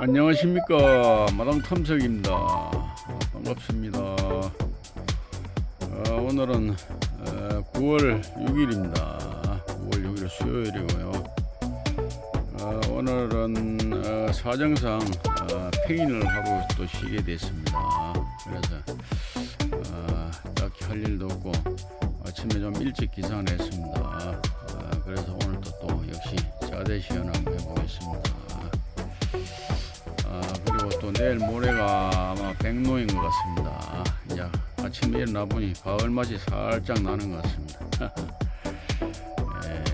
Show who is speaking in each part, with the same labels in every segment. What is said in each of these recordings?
Speaker 1: 안녕하십니까. 마당 탐색입니다. 반갑습니다. 어, 오늘은 어, 9월 6일입니다. 9월 6일 수요일이고요. 어, 오늘은 어, 사정상 어, 페인을 하루 또 쉬게 됐습니다. 그래서 어, 딱히 할 일도 없고 아침에 좀 일찍 기상을 했습니다. 어, 그래서 오늘도 또 역시 자대 시연 한번 내일 모레가 아마 백로인 것 같습니다. 이제 아침에 일어나 보니 가을 맛이 살짝 나는 것 같습니다. 예,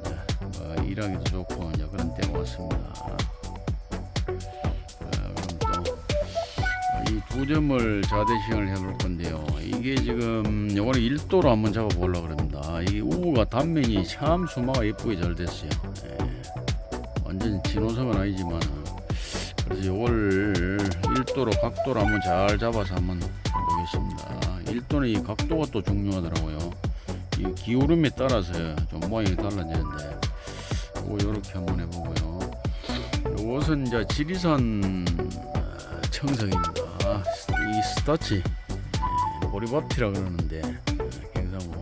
Speaker 1: 이제 뭐 일하기도 좋고 이제 그런 때가 왔습니다. 아, 그럼 또 이 두 점을 자대시행을 해볼 건데요. 이게 지금 요번에 1도로 한번 잡아보려고 합니다. 이 우가 단면이 참 수마가 예쁘게 잘 됐어요. 예, 완전 진호성은 아니지만 이걸 1도로 각도로 한번 잘 잡아서 한번 보겠습니다. 1도는 이 각도가 또 중요하더라고요. 이 기울음에 따라서 좀 모양이 달라지는데 이렇게 한번 해보고요. 이것은 이제 지리산 어, 청석입니다. 이 스타치 예, 보리밥티라 그러는데 경상도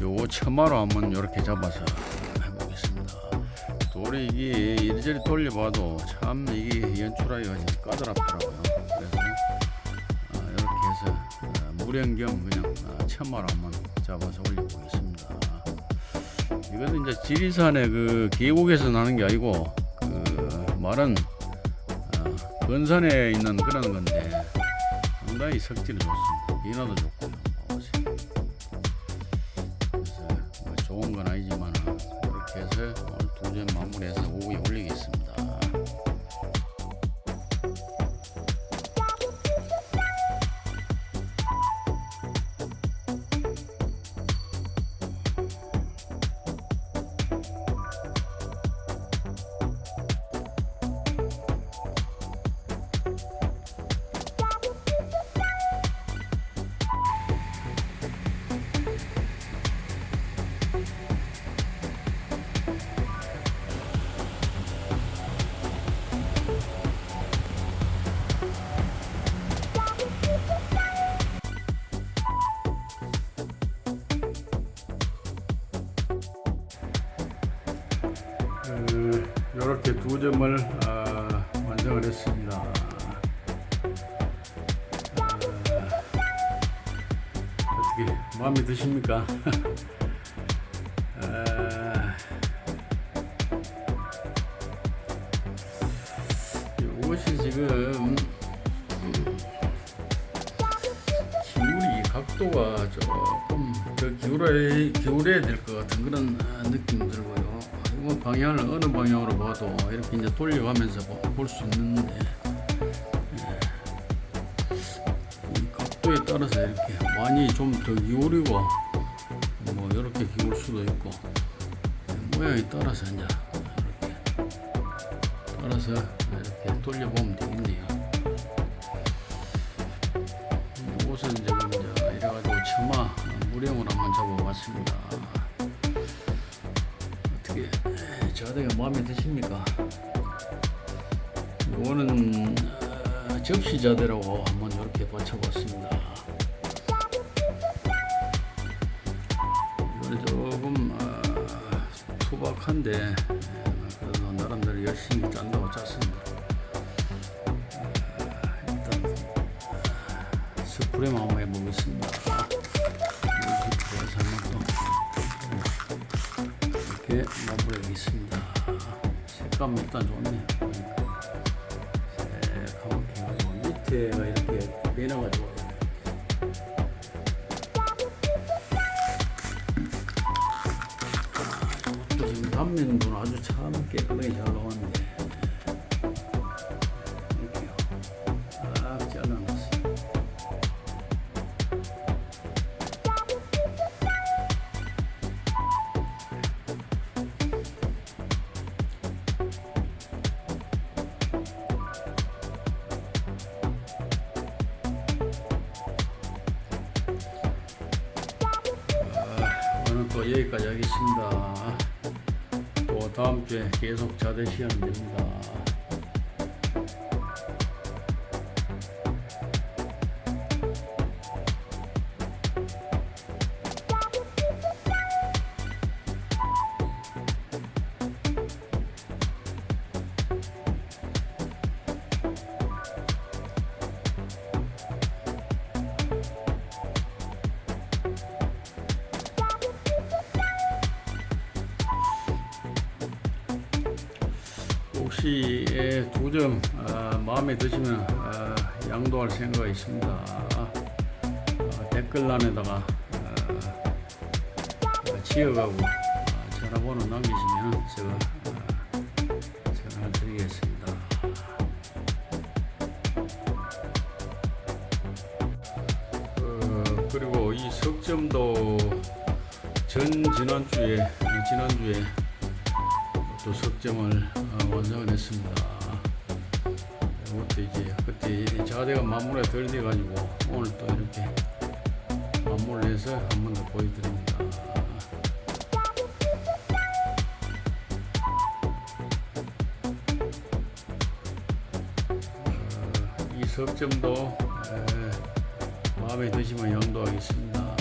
Speaker 1: 요거 처마로 한번 이렇게 잡아서. 돌이 이게 이리저리 돌려봐도 참 이게 연출하기가 좀 까다롭더라고요. 그래서 아, 이렇게 해서 아, 무령경 그냥 아, 천마로 한번 잡아서 올려보겠습니다. 이거는 이제 지리산의 그 계곡에서 나는 게 아니고 그 말은 아, 건산에 있는 그런 건데 상당히 석질이 좋습니다. 비나도 좋고요. 먹으세요. 그래서 뭐 좋은 건 아니지만 이렇게 두 점을 아, 완성을 했습니다. 아, 어떻게 마음에 드십니까? 아, 이것이 지금 기울이 각도가 조금 더 기울어 기울여야 될 것 같은 그런 아, 느낌이 들고요. 이거 방향을 어느 방향으로 봐도 이렇게 이제 돌려가면서 볼 수 있는데 예. 이 각도에 따라서 이렇게 많이 좀 더 기울이고 뭐 이렇게 기울 수도 있고 모양에 따라서 이제 이렇게 따라서 이렇게 돌려보면 되겠네요. 지금 이제 이래가지고 처마 무령으로 한번 잡아봤습니다. 자대가 마음에 드십니까? 이거는 어, 접시 자대라고 한번 이렇게 받쳐봤습니다. 이거는 조금 어, 투박한데 어, 그래도 나름대로 열심히 짠다고 짰습니다. 이렇게 마무리하겠습니다. 색감 일단 좋네. 새카맣게 하고 밑에가 이렇게 변해가지고 이것도 지금 단면도 아주 참 깨끗하게 잘 나왔는데 여기까지 하겠습니다. 또 다음 주에 계속 자대 시험이 됩니다. 혹시 두점 마음에 드시면 아, 양도할 생각이 있습니다. 아, 댓글란에다가 아, 지어가고 아, 전화번호 남기시면 제가 아, 전화를 드리겠습니다. 어, 그리고 이 석점도 전 지난주에 지난주에 또 석점을 어, 완성을 했습니다. 이것도 이제 그때 자대가 만물에 덜 돼가지고 오늘 또 이렇게 만물을 해서 한 번 더 보여드립니다. 어, 이 석점도 에, 마음에 드시면 양도하겠습니다.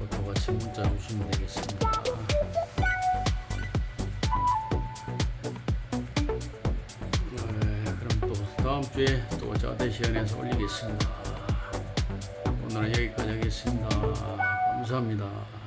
Speaker 1: 그것도 같이 문자 주시면 되겠습니다. 다음 주에 또 자대 시간에서 올리겠습니다. 오늘은 여기까지 하겠습니다. 감사합니다.